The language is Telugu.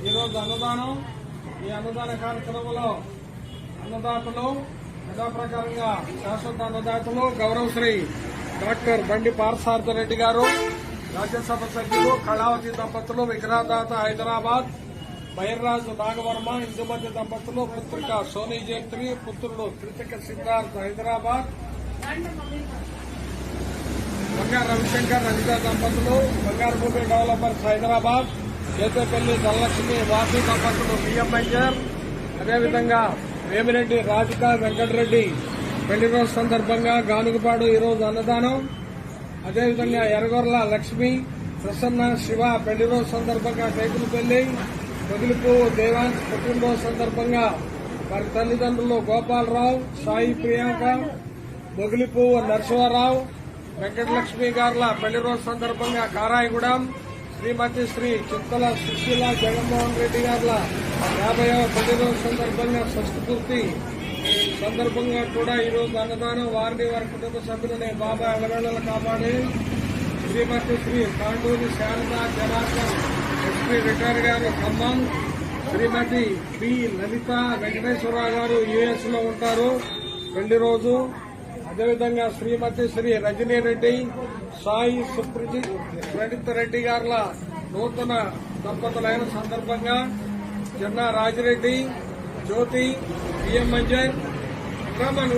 ఈరోజు అన్నదానం ఈ అన్నదాన కార్యక్రమంలో అన్నదాతలు యథాప్రకారంగా శాశ్వత అన్నదాతలు గౌరవశ్రీ డాక్టర్ బండి పార్సార్థ రెడ్డి గారు రాజ్యసభ సభ్యులు కళావతి దంపతులు విగ్రహదాత హైదరాబాద్ బైర్రాజు నాగవర్మ ఇందుమతి దంపతులు పుత్రిక సోనీ జయంత్రి పుత్రుడు కృతిక సిద్ధార్థ్ హైదరాబాద్ బంగారు రవిశంకర్ రజిత దంపతులు బంగారు భూమి డెవలపర్స్ హైదరాబాద్ చేతపల్లి ధనలక్ష్మి వాసి సీఎం బిఎంఐఆర్ అదేవిధంగా వేమిరెడ్డి రాధిక వెంకటరెడ్డి పెళ్ళి రోజు సందర్భంగా గానుగపాడు ఈరోజు అన్నదానం. అదేవిధంగా ఎరగొర్ల లక్ష్మి ప్రసన్న శివ పెళ్ళి రోజు సందర్భంగా పెళ్ళి పొగిలిపు దేవాన్ పుట్టినరోజు సందర్భంగా వారి తల్లిదండ్రులు గోపాలరావు సాయి ప్రియాంక మొగిలిపువ్వు నరసింహారావు వెంకటలక్ష్మి గారుల పెళ్ళి రోజు సందర్భంగా కారాయగూడెం శ్రీమతి శ్రీ చిత్తల సుశీల జగన్మోహన్ రెడ్డి గారుల యాభైవ పదిరోజు సందర్భంగా షష్ఠి సందర్భంగా కూడా ఈరోజు అన్నదానం వారిని వారి కుటుంబ సభ్యులని బాబా ఎలవేళలు కాపాడి శ్రీమతి శ్రీ కాండూరి శారద జనార్దన్ ఎస్పీ రిటైర్ గారు ఖమ్మం శ్రీమతి బి లలిత వెంకటేశ్వరరావు గారు యుఎస్లో ఉంటారు. పెళ్ళి రోజు అదేవిధంగా శ్రీమతి శ్రీ రజనీ రెడ్డి సాయి సుప్రజిత్ ప్రణిత్ రెడ్డి గారుల నూతన దంపతులైన సందర్భంగా జన్నా రాజిరెడ్డి జ్యోతి బిఎం మంజర్ రామన్